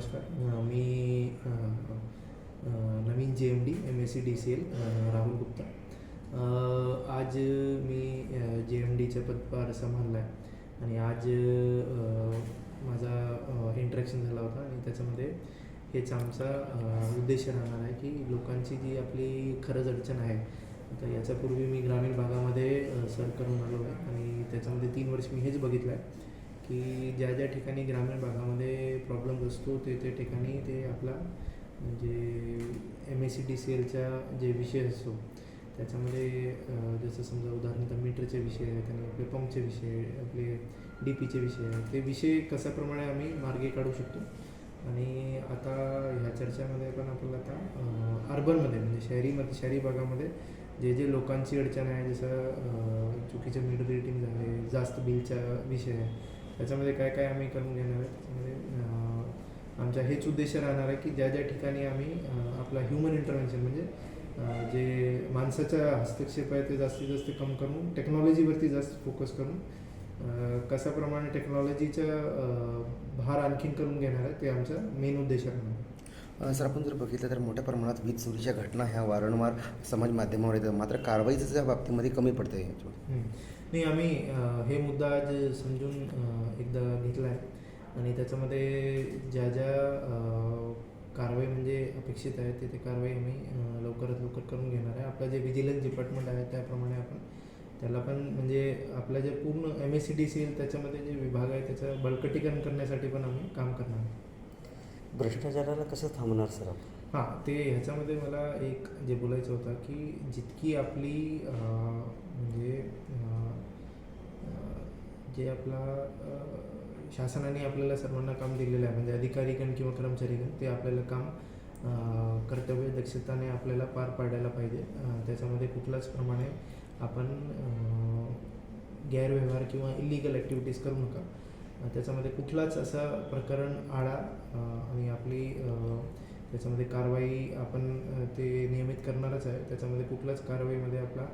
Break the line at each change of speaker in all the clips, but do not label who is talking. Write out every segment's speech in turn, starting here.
नमस्कार मी नवीन जे M D M S C D C L Rahul Gupta आज मी जे एम डीच्या पदभार सांभाळला आहे आणि आज माझा इंट्रॅक्शन झाला होता आणि त्याच्यामध्ये हेच आमचा उद्देश राहणार आहे की लोकांची जी आपली खरंच अडचण आहे तर याच्यापूर्वी मी ग्रामीण भागामध्ये सर करून आलो आहे. आणि त्याच्यामध्ये तीन वर्ष मी हेच बघितलं आहे की ज्या ज्या ठिकाणी ग्रामीण भागामध्ये प्रॉब्लेम असतो ते ते ठिकाणी ते आपला म्हणजे M S C D C एलचा जे विषय असतो त्याच्यामध्ये जसं समजा उदाहरणार्थ मीटरचे विषय आहेत आणि आपले पंपचे विषय आपले डी पीचे विषय आहेत ते विषय कशाप्रमाणे आम्ही मार्गे काढू शकतो? आणि आता ह्या चर्चेमध्ये पण आपल्याला आता अर्बनमध्ये म्हणजे शहरीमध्ये शहरी भागामध्ये जे जे लोकांची अडचण आहे जसं चुकीचं मीटर रेटिंग झाले जास्त बिलचा विषय आहे त्याच्यामध्ये काय काय आम्ही करून घेणार आहे त्याच्यामध्ये आमचा हेच उद्देश राहणार आहे की ज्या ज्या ठिकाणी आम्ही आपला ह्युमन इंटरव्हेन्शन म्हणजे जे माणसाचा हस्तक्षेप आहे ते जास्तीत जास्त कम करून टेक्नॉलॉजीवरती जास्त फोकस करून कशाप्रमाणे टेक्नॉलॉजीचा भार आणखीन करून घेणार आहे ते आमचा मेन उद्देश राहणार आहे.
सर आपण जर बघितलं तर मोठ्या प्रमाणात वीज चोरीच्या घटना ह्या वारंवार समाज माध्यमावर येतात. मात्र कारवाईच्या बाबतीमध्ये कमी पडते
नाही आम्ही हे मुद्दा आज समजून एकदा घेतला आहे आणि त्याच्यामध्ये ज्या ज्या कारवाई म्हणजे अपेक्षित आहे ते ते कारवाई आम्ही लवकरात लवकर करून घेणार आहे. आपलं जे व्हिजिलन्स डिपार्टमेंट आहे त्याप्रमाणे आपण त्याला पण म्हणजे आपलं जे पूर्ण M S C D C L त्याच्यामध्ये जे विभाग आहे त्याचं बळकटीकरण करण्यासाठी पण आम्ही काम करणार आहे
भ्रष्टाचाराला कसं थांबणार सर आपण?
हां ते ह्याच्यामध्ये मला एक जे बोलायचं होतं की जितकी आपली म्हणजे जे आपला शासनाने आपल्याला सर्वांना काम दिलेलं आहे म्हणजे अधिकारीगण किंवा कर्मचारीगण ते आपल्याला काम कर्तव्य दक्षताने आपल्याला पार पाडायला पाहिजे. त्याच्यामध्ये कुठल्याच प्रमाणे आपण गैरव्यवहार किंवा इलिगल ॲक्टिव्हिटीज करू नका. त्याच्यामध्ये कुठलाच असा प्रकरण आळा आणि आपली त्याच्यामध्ये कारवाई आपण ते नियमित करणारच आहे. त्याच्यामध्ये कुठल्याच कारवाईमध्ये आपला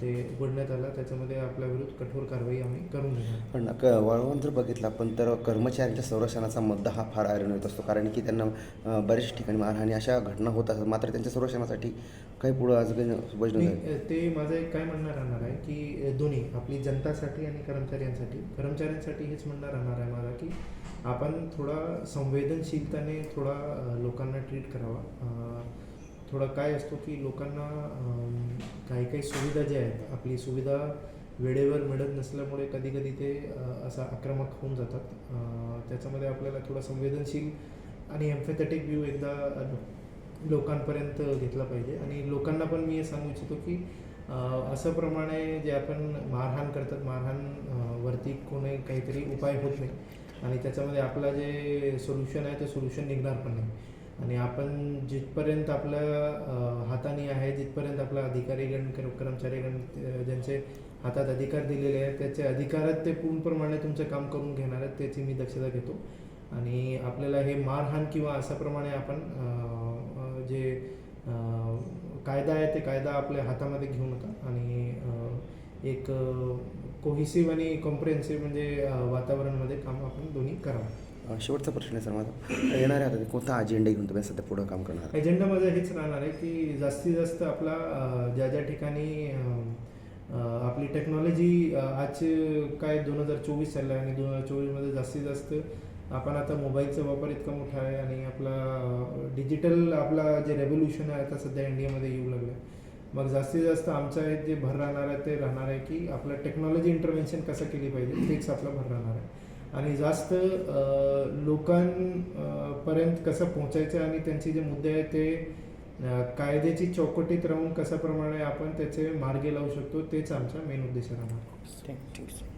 ते उघडण्यात आला. त्याच्यामध्ये आपल्या विरुद्ध कठोर कारवाई आम्ही करून घेणार.
पण क वळवून जर बघितलं आपण तर कर्मचाऱ्यांच्या संरक्षणाचा मुद्दा हा फार आयरन येत असतो. कारण की त्यांना बऱ्याच ठिकाणी मारहाणी अशा घटना होत असतात. मात्र त्यांच्या संरक्षणासाठी काही पुढं आज
ते माझं एक काय म्हणणं राहणार आहे की दोन्ही आपली जनतासाठी आणि कर्मचाऱ्यांसाठी. कर्मचाऱ्यांसाठी हेच म्हणणं राहणार आहे माझा की आपण थोडा संवेदनशीलताने थोडा लोकांना ट्रीट करावा. थोडा काय असतो की लोकांना काही काही सुविधा ज्या आहेत आपली सुविधा वेळेवर मिळत नसल्यामुळे कधी कधी ते असा आक्रमक होऊन जातात. त्याच्यामध्ये आपल्याला थोडा संवेदनशील आणि एम्फेथेटिक व्ह्यू एकदा लोकांपर्यंत घेतला पाहिजे. आणि लोकांना पण मी हे सांगू इच्छितो की असं प्रमाणे जे आपण मारहाण करतात मारहाण वरती कोणी काहीतरी उपाय होत नाही. आणि त्याच्यामध्ये आपलं जे सोल्युशन आहे ते सोल्युशन निघणार पण नाही. आणि आपण जिथपर्यंत आपल्या हाताने आहे जिथपर्यंत आपला अधिकारीगण कर्मचारीगण ज्यांचे हातात अधिकार दिलेले आहेत त्याचे अधिकारात ते पूर्णप्रमाणे तुमचं काम करून घेणार आहेत त्याची मी दक्षता घेतो. आणि आपल्याला हे मारहाण किंवा अशाप्रमाणे आपण जे कायदा आहे ते कायदा आपल्या हातामध्ये घेऊ नका आणि एक कोहिसिव्ह आणि कॉम्प्रिहेन्सिव्ह म्हणजे वातावरणामध्ये काम आपण दोन्ही करावं.
शेवटचा प्रश्न आहे सर माझा. येणाऱ्या आता कोणता अजेंडा घेऊन तुम्ही सध्या पुढं काम करणार?
एजेंडा माझा हेच राहणार आहे की जास्तीत जास्त आपला ज्या ज्या ठिकाणी आपली टेक्नॉलॉजी आज काय दोन हजार चोवीस चाललं आहे आणि दोन हजार चोवीसमध्ये जास्तीत जास्त आपण आता मोबाईलचा वापर इतका मोठा आहे आणि आपला डिजिटल आपला जे रेव्होल्युशन आहे आता सध्या इंडियामध्ये येऊ लागलं आहे. मग जास्तीत जास्त आमचं जे भर राहणार आहे ते राहणार आहे की आपलं टेक्नॉलॉजी इंटरव्हेन्शन कसं केली पाहिजे तेच आपला भर राहणार आहे. आणि जास्त लोकांपर्यंत कसं पोहोचायचं आणि त्यांचे जे मुद्दे आहेत ते कायद्याची चौकटीत राहून कशाप्रमाणे आपण त्याचे मार्गे लावू शकतो तेच आमचा मेन उद्देश राहणार
थँक्यू